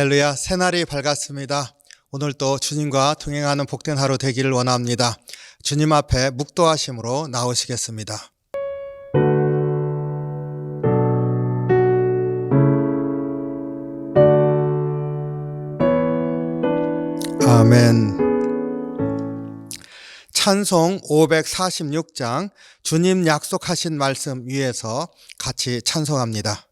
할렐루야, 새날이 밝았습니다. 오늘 또 주님과 동행하는 복된 하루 되기를 원합니다. 주님 앞에 묵도하심으로 나오시겠습니다. 아멘. 찬송 546장 주님 약속하신 말씀 위에서 같이 찬송합니다.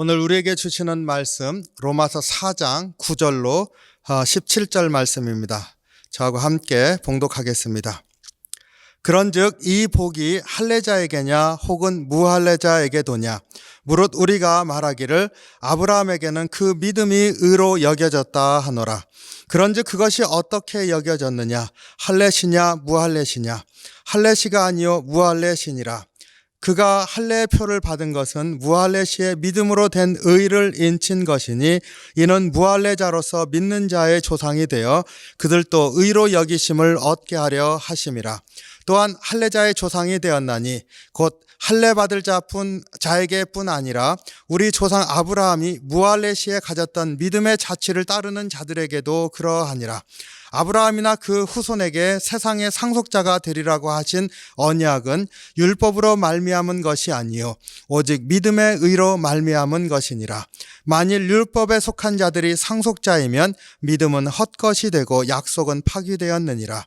오늘 우리에게 주시는 말씀 로마서 4장 9절로 17절 말씀입니다. 저하고 함께 봉독하겠습니다. 그런즉 이 복이 할례자에게냐 혹은 무할례자에게 도냐? 무릇 우리가 말하기를 아브라함에게는 그 믿음이 의로 여겨졌다 하노라. 그런즉 그것이 어떻게 여겨졌느냐? 할례시냐 무할례시냐? 할례시가 아니요 무할례시니라 그가 할례의 표를 받은 것은 무할례시의 믿음으로 된 의를 인친 것이니 이는 무할례자로서 믿는 자의 조상이 되어 그들도 의로 여기심을 얻게 하려 하심이라. 또한 할례자의 조상이 되었나니 곧 할례 받을 자뿐 자에게뿐 아니라 우리 조상 아브라함이 무할례 시에 가졌던 믿음의 자취를 따르는 자들에게도 그러하니라. 아브라함이나 그 후손에게 세상의 상속자가 되리라고 하신 언약은 율법으로 말미암은 것이 아니요 오직 믿음의 의로 말미암은 것이니라. 만일 율법에 속한 자들이 상속자이면 믿음은 헛것이 되고 약속은 파기되었느니라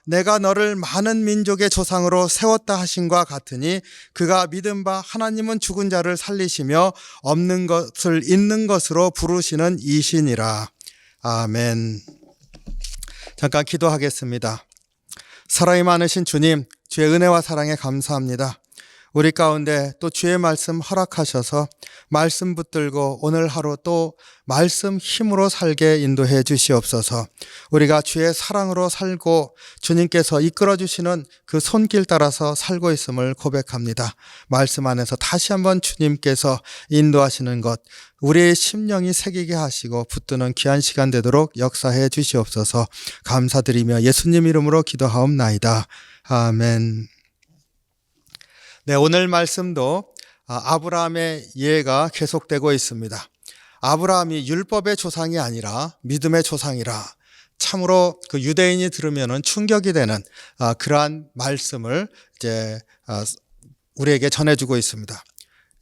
내가 너를 많은 민족의 조상으로 세웠다 하신과 같으니 그가 믿은 바 하나님은 죽은 자를 살리시며 없는 것을 있는 것으로 부르시는 이신이라. 아멘. 잠깐 기도하겠습니다. 사랑이 많으신 주님, 주의 은혜와 사랑에 감사합니다. 우리 가운데 또 주의 말씀 허락하셔서 말씀 붙들고 오늘 하루 또 말씀 힘으로 살게 인도해 주시옵소서. 우리가 주의 사랑으로 살고 주님께서 이끌어 주시는 그 손길 따라서 살고 있음을 고백합니다. 말씀 안에서 다시 한번 주님께서 인도하시는 것 우리의 심령이 새기게 하시고 붙드는 귀한 시간 되도록 역사해 주시옵소서. 감사드리며 예수님 이름으로 기도하옵나이다. 아멘. 네, 오늘 말씀도 아, 아브라함의 예가 계속되고 있습니다. 아브라함이 율법의 조상이 아니라 믿음의 조상이라 참으로 그 유대인이 들으면은 충격이 되는 아, 그러한 말씀을 이제 아, 우리에게 전해주고 있습니다.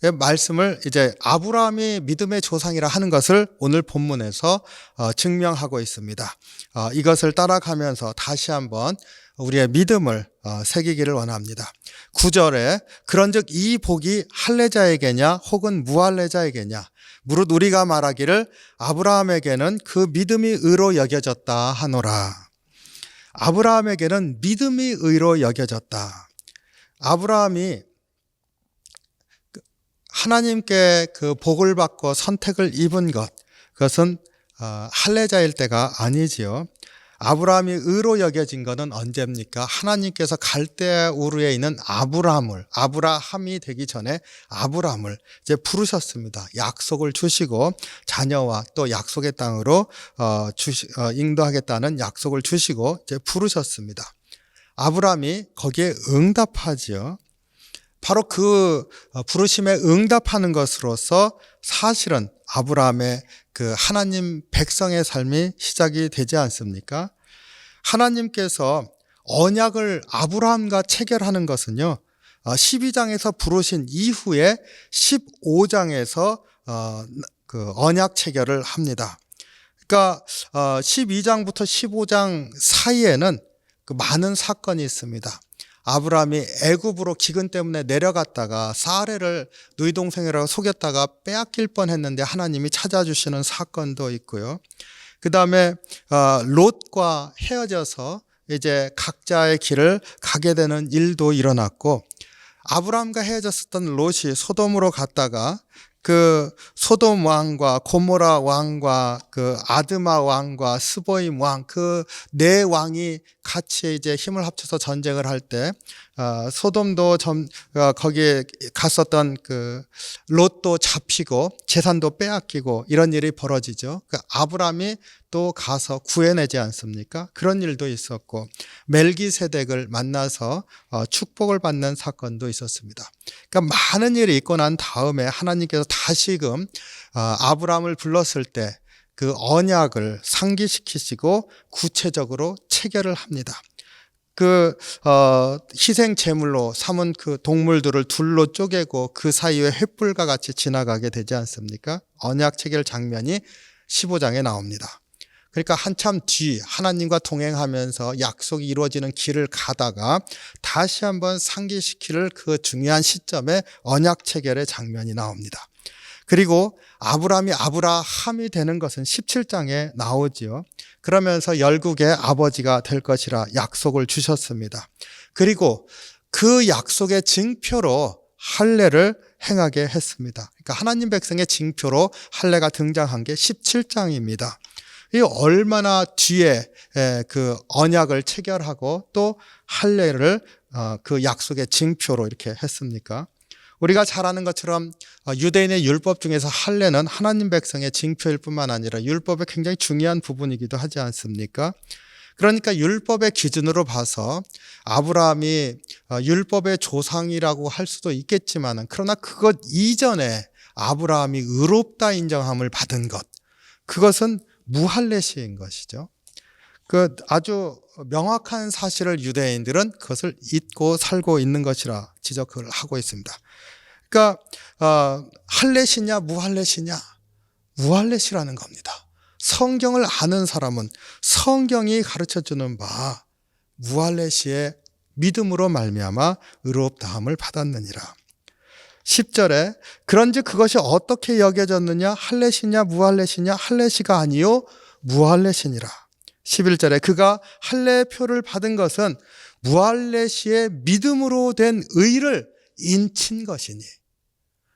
이 말씀을 이제 아브라함이 믿음의 조상이라 하는 것을 오늘 본문에서 어, 증명하고 있습니다. 어, 이것을 따라가면서 다시 한번 우리의 믿음을 어, 새기기를 원합니다. 9절에 그런즉 이 복이 할례자에게냐 혹은 무할례자에게냐 무릇 우리가 말하기를 아브라함에게는 그 믿음이 의로 여겨졌다 하노라. 아브라함에게는 믿음이 의로 여겨졌다. 아브라함이 하나님께 그 복을 받고 선택을 입은 것, 그것은 어, 할례자일 때가 아니지요. 아브라함이 의로 여겨진 것은 언제입니까? 하나님께서 갈대 우르에 있는 아브라함을 아브라함이 되기 전에 아브라함을 이제 부르셨습니다. 약속을 주시고 자녀와 또 약속의 땅으로 어, 주시, 어, 인도하겠다는 약속을 주시고 이제 부르셨습니다. 아브라함이 거기에 응답하지요. 바로 그 부르심에 응답하는 것으로서 사실은 아브라함의 그 하나님 백성의 삶이 시작이 되지 않습니까? 하나님께서 언약을 아브라함과 체결하는 것은요, 12장에서 부르신 이후에 15장에서 어, 그 언약 체결을 합니다. 그러니까 12장부터 15장 사이에는 그 많은 사건이 있습니다. 아브라함이 애굽으로 기근 때문에 내려갔다가 사례를 누이 동생이라고 속였다가 빼앗길 뻔했는데 하나님이 찾아주시는 사건도 있고요. 그 다음에 어, 롯과 헤어져서 이제 각자의 길을 가게 되는 일도 일어났고 아브라함과 헤어졌었던 롯이 소돔으로 갔다가 그 소돔 왕과 고모라 왕과 그 아드마 왕과 스보임 왕 그 네 왕이 같이 이제 힘을 합쳐서 전쟁을 할때 어, 소돔도 점, 어, 거기에 갔었던 그 롯도 잡히고 재산도 빼앗기고 이런 일이 벌어지죠. 그 아브라함이 또 가서 구해내지 않습니까? 그런 일도 있었고 멜기세덱을 만나서 어, 축복을 받는 사건도 있었습니다. 그러니까 많은 일이 있고 난 다음에 하나님께서 다시금 어, 아브라함을 불렀을 때 그 언약을 상기시키시고 구체적으로 체결을 합니다. 그 어, 희생 제물로 삼은 그 동물들을 둘로 쪼개고 그 사이에 횃불과 같이 지나가게 되지 않습니까? 언약 체결 장면이 15장에 나옵니다. 그러니까 한참 뒤 하나님과 동행하면서 약속이 이루어지는 길을 가다가 다시 한번 상기시키를 그 중요한 시점에 언약 체결의 장면이 나옵니다. 그리고 아브라함이 아브라함이 되는 것은 17장에 나오지요. 그러면서 열국의 아버지가 될 것이라 약속을 주셨습니다. 그리고 그 약속의 증표로 할례를 행하게 했습니다. 그러니까 하나님 백성의 징표로 할례가 등장한 게 17장입니다. 이 얼마나 뒤에 그 언약을 체결하고 또 할례를 어, 그 약속의 징표로 이렇게 했습니까? 우리가 잘 아는 것처럼 어, 유대인의 율법 중에서 할례는 하나님 백성의 징표일 뿐만 아니라 율법의 굉장히 중요한 부분이기도 하지 않습니까? 그러니까 율법의 기준으로 봐서 아브라함이 어, 율법의 조상이라고 할 수도 있겠지만 그러나 그것 이전에 아브라함이 의롭다 인정함을 받은 것 그것은 무할례시인 것이죠. 그 아주 명확한 사실을 유대인들은 그것을 잊고 살고 있는 것이라 지적을 하고 있습니다. 그러니까 어, 할례시냐 무할례시냐 무할례시라는 겁니다. 성경을 아는 사람은 성경이 가르쳐 주는 바 무할례시의 믿음으로 말미암아 의롭다함을 받았느니라. 10절에 그런즉 그것이 어떻게 여겨졌느냐 할례시냐 무할례시냐 할례시가 아니요 무할례시니라. 11절에 그가 할례표를 받은 것은 무할례시의 믿음으로 된 의를 인친 것이니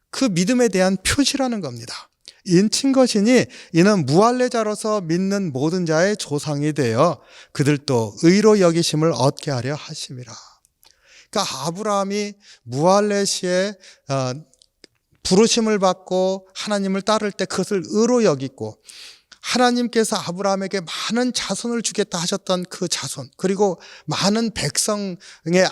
그 믿음에 대한 표시라는 겁니다. 인친 것이니 이는 무할례자로서 믿는 모든 자의 조상이 되어 그들도 의로 여기심을 얻게 하려 하심이라. 그러니까 아브라함이 무할례 시에 어, 부르심을 받고 하나님을 따를 때 그것을 의로 여기고 하나님께서 아브라함에게 많은 자손을 주겠다 하셨던 그 자손 그리고 많은 백성의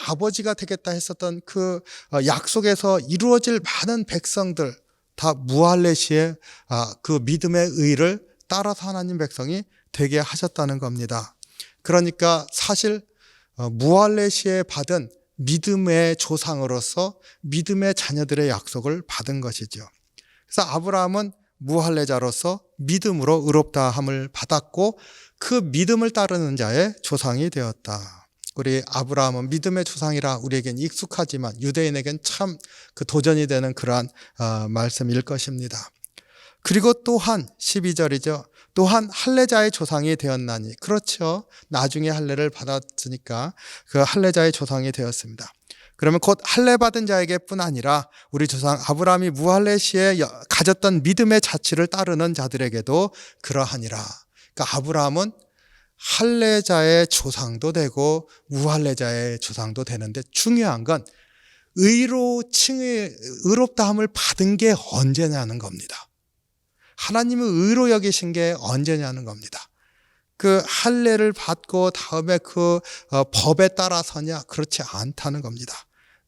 아버지가 되겠다 했었던 그 어, 약속에서 이루어질 많은 백성들 다 무할레시의 아, 그 믿음의 의를 따라서 하나님 백성이 되게 하셨다는 겁니다. 그러니까 사실 어, 무할레시에 받은 믿음의 조상으로서 믿음의 자녀들의 약속을 받은 것이죠. 그래서 아브라함은 무할례자로서 믿음으로 의롭다 함을 받았고 그 믿음을 따르는 자의 조상이 되었다. 우리 아브라함은 믿음의 조상이라 우리에겐 익숙하지만 유대인에겐 참 그 도전이 되는 그러한 어, 말씀일 것입니다. 그리고 또한 12절이죠. 또한 할례자의 조상이 되었나니 그렇죠. 나중에 할례를 받았으니까 그 할례자의 조상이 되었습니다. 그러면 곧 할례 받은 자에게뿐 아니라 우리 조상 아브라함이 무할례 시에 여- 가졌던 믿음의 자취를 따르는 자들에게도 그러하니라. 그러니까 아브라함은 할례자의 조상도 되고 무할례자의 조상도 되는데 중요한 건 의로 칭의 의롭다함을 받은 게 언제냐는 겁니다. 하나님을 의로 여기신 게 언제냐는 겁니다. 그 할례를 받고 다음에 그 어, 법에 따라서냐 그렇지 않다는 겁니다.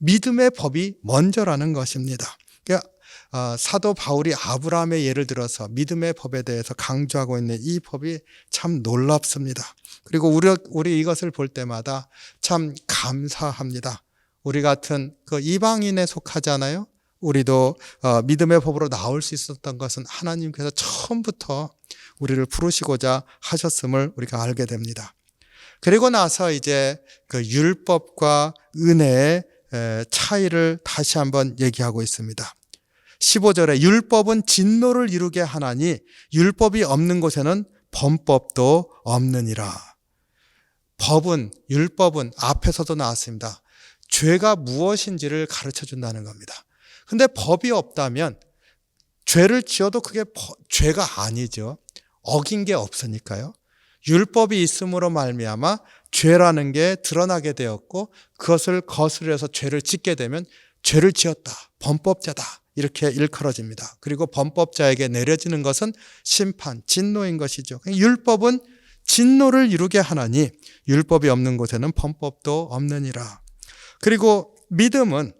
믿음의 법이 먼저라는 것입니다. 그러니까 어, 사도 바울이 아브라함의 예를 들어서 믿음의 법에 대해서 강조하고 있는 이 법이 참 놀랍습니다. 그리고 우리, 우리 이것을 볼 때마다 참 감사합니다. 우리 같은 그 이방인에 속하잖아요. 우리도 어, 믿음의 법으로 나올 수 있었던 것은 하나님께서 처음부터 우리를 부르시고자 하셨음을 우리가 알게 됩니다. 그리고 나서 이제 그 율법과 은혜의 에, 차이를 다시 한번 얘기하고 있습니다. 15절에 율법은 진노를 이루게 하나니 율법이 없는 곳에는 범법도 없느니라. 법은 율법은 앞에서도 나왔습니다. 죄가 무엇인지를 가르쳐 준다는 겁니다. 근데 법이 없다면 죄를 지어도 그게 버- 죄가 아니죠. 어긴 게 없으니까요. 율법이 있음으로 말미암아 죄라는 게 드러나게 되었고 그것을 거스려서 죄를 짓게 되면 죄를 지었다. 범법자다. 이렇게 일컬어집니다. 그리고 범법자에게 내려지는 것은 심판, 진노인 것이죠. 율법은 진노를 이루게 하나니 율법이 없는 곳에는 범법도 없느니라. 그리고 믿음은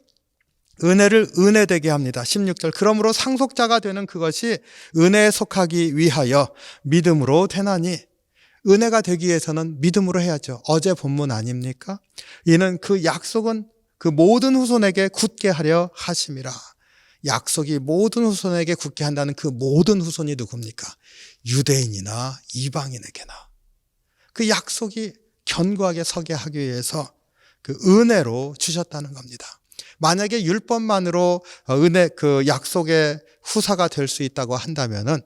은혜를 은혜되게 합니다. 16절. 그러므로 상속자가 되는 그것이 은혜에 속하기 위하여 믿음으로 되나니 은혜가 되기 위해서는 믿음으로 해야죠. 어제 본문 아닙니까? 이는 그 약속은 그 모든 후손에게 굳게 하려 하심이라. 약속이 모든 후손에게 굳게 한다는 그 모든 후손이 누굽니까? 유대인이나 이방인에게나. 그 약속이 견고하게 서게 하기 위해서 그 은혜로 주셨다는 겁니다. 만약에 율법만으로 어, 은혜 그 약속의 후사가 될 수 있다고 한다면은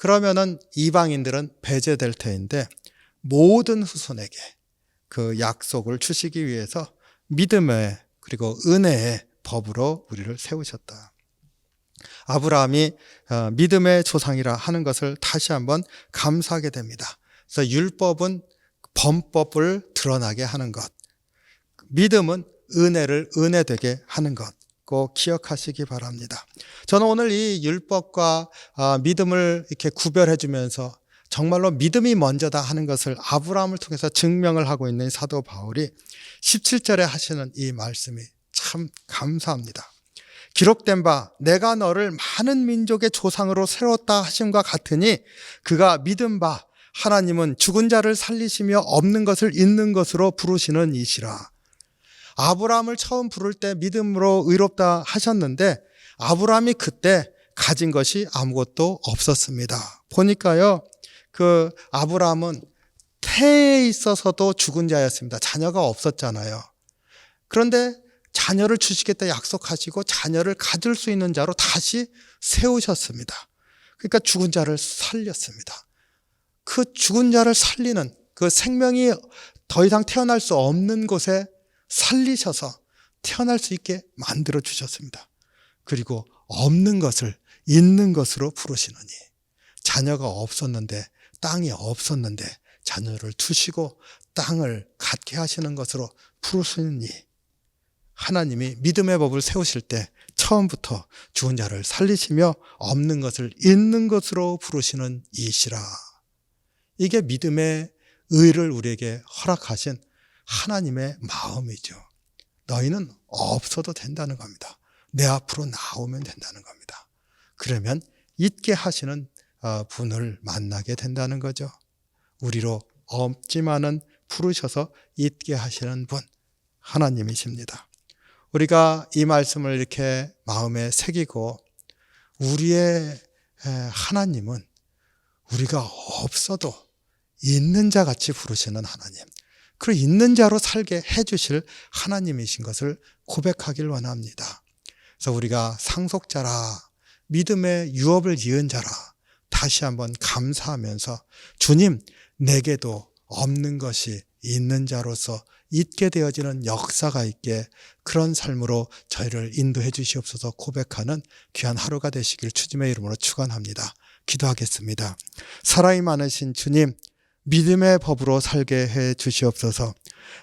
그러면은 이방인들은 배제될 터인데 모든 후손에게 그 약속을 주시기 위해서 믿음의 그리고 은혜의 법으로 우리를 세우셨다. 아브라함이 어, 믿음의 조상이라 하는 것을 다시 한번 감사하게 됩니다. 그래서 율법은 범법을 드러나게 하는 것, 믿음은 은혜를 은혜되게 하는 것. 꼭 기억하시기 바랍니다. 저는 오늘 이 율법과 아, 믿음을 이렇게 구별해 주면서 정말로 믿음이 먼저다 하는 것을 아브라함을 통해서 증명을 하고 있는 사도 바울이 17절에 하시는 이 말씀이 참 감사합니다. 기록된 바 내가 너를 많은 민족의 조상으로 세웠다 하심과 같으니 그가 믿은 바 하나님은 죽은 자를 살리시며 없는 것을 있는 것으로 부르시는 이시라. 아브라함을 처음 부를 때 믿음으로 의롭다 하셨는데 아브라함이 그때 가진 것이 아무것도 없었습니다. 보니까요, 그 아브라함은 태에 있어서도 죽은 자였습니다. 자녀가 없었잖아요. 그런데 자녀를 주시겠다 약속하시고 자녀를 가질 수 있는 자로 다시 세우셨습니다. 그러니까 죽은 자를 살렸습니다. 그 죽은 자를 살리는 그 생명이 더 이상 태어날 수 없는 곳에 살리셔서 태어날 수 있게 만들어 주셨습니다. 그리고 없는 것을 있는 것으로 부르시느니 자녀가 없었는데 땅이 없었는데 자녀를 투시고 땅을 갖게 하시는 것으로 부르시니 하나님이 믿음의 법을 세우실 때 처음부터 죽은 자를 살리시며 없는 것을 있는 것으로 부르시는 이시라. 이게 믿음의 의를 우리에게 허락하신 하나님의 마음이죠. 너희는 없어도 된다는 겁니다. 내 앞으로 나오면 된다는 겁니다. 그러면 있게 하시는 어, 분을 만나게 된다는 거죠. 우리로 없지만은 부르셔서 있게 하시는 분 하나님이십니다. 우리가 이 말씀을 이렇게 마음에 새기고 우리의 하나님은 우리가 없어도 있는 자 같이 부르시는 하나님. 그 있는 자로 살게 해주실 하나님이신 것을 고백하길 원합니다. 그래서 우리가 상속자라, 믿음의 유업을 이은 자라, 다시 한번 감사하면서 주님, 내게도 없는 것이 있는 자로서 있게 되어지는 역사가 있게 그런 삶으로 저희를 인도해 주시옵소서 고백하는 귀한 하루가 되시길 주님의 이름으로 축원합니다. 기도하겠습니다. 사랑이 많으신 주님, 믿음의 법으로 살게 해 주시옵소서.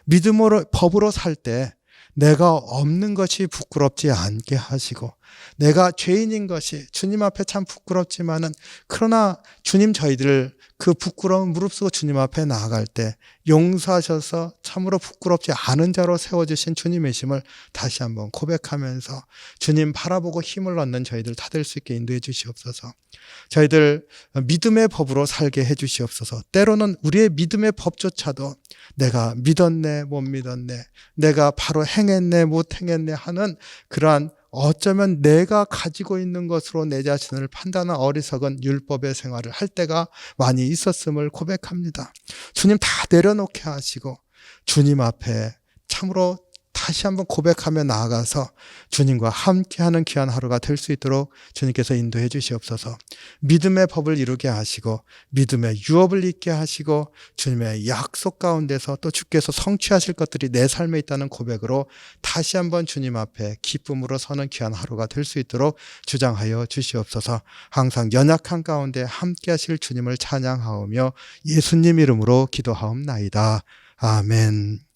믿음으로 법으로 살 때 내가 없는 것이 부끄럽지 않게 하시고 내가 죄인인 것이 주님 앞에 참 부끄럽지만은 그러나 주님 저희들을 그 부끄러운 무릅쓰고 주님 앞에 나아갈 때 용서하셔서 참으로 부끄럽지 않은 자로 세워주신 주님의 심을 다시 한번 고백하면서 주님 바라보고 힘을 얻는 저희들 다 될 수 있게 인도해 주시옵소서. 저희들 믿음의 법으로 살게 해 주시옵소서. 때로는 우리의 믿음의 법조차도 내가 믿었네, 못 믿었네, 내가 바로 행했네, 못 행했네 하는 그러한 어쩌면 내가 가지고 있는 것으로 내 자신을 판단한 어리석은 율법의 생활을 할 때가 많이 있었음을 고백합니다. 주님 다 내려놓게 하시고 주님 앞에 참으로 다시 한번 고백하며 나아가서 주님과 함께하는 귀한 하루가 될 수 있도록 주님께서 인도해 주시옵소서. 믿음의 법을 이루게 하시고 믿음의 유업을 잊게 하시고 주님의 약속 가운데서 또 주께서 성취하실 것들이 내 삶에 있다는 고백으로 다시 한번 주님 앞에 기쁨으로 서는 귀한 하루가 될 수 있도록 주장하여 주시옵소서. 항상 연약한 가운데 함께 하실 주님을 찬양하오며 예수님 이름으로 기도하옵나이다. 아멘.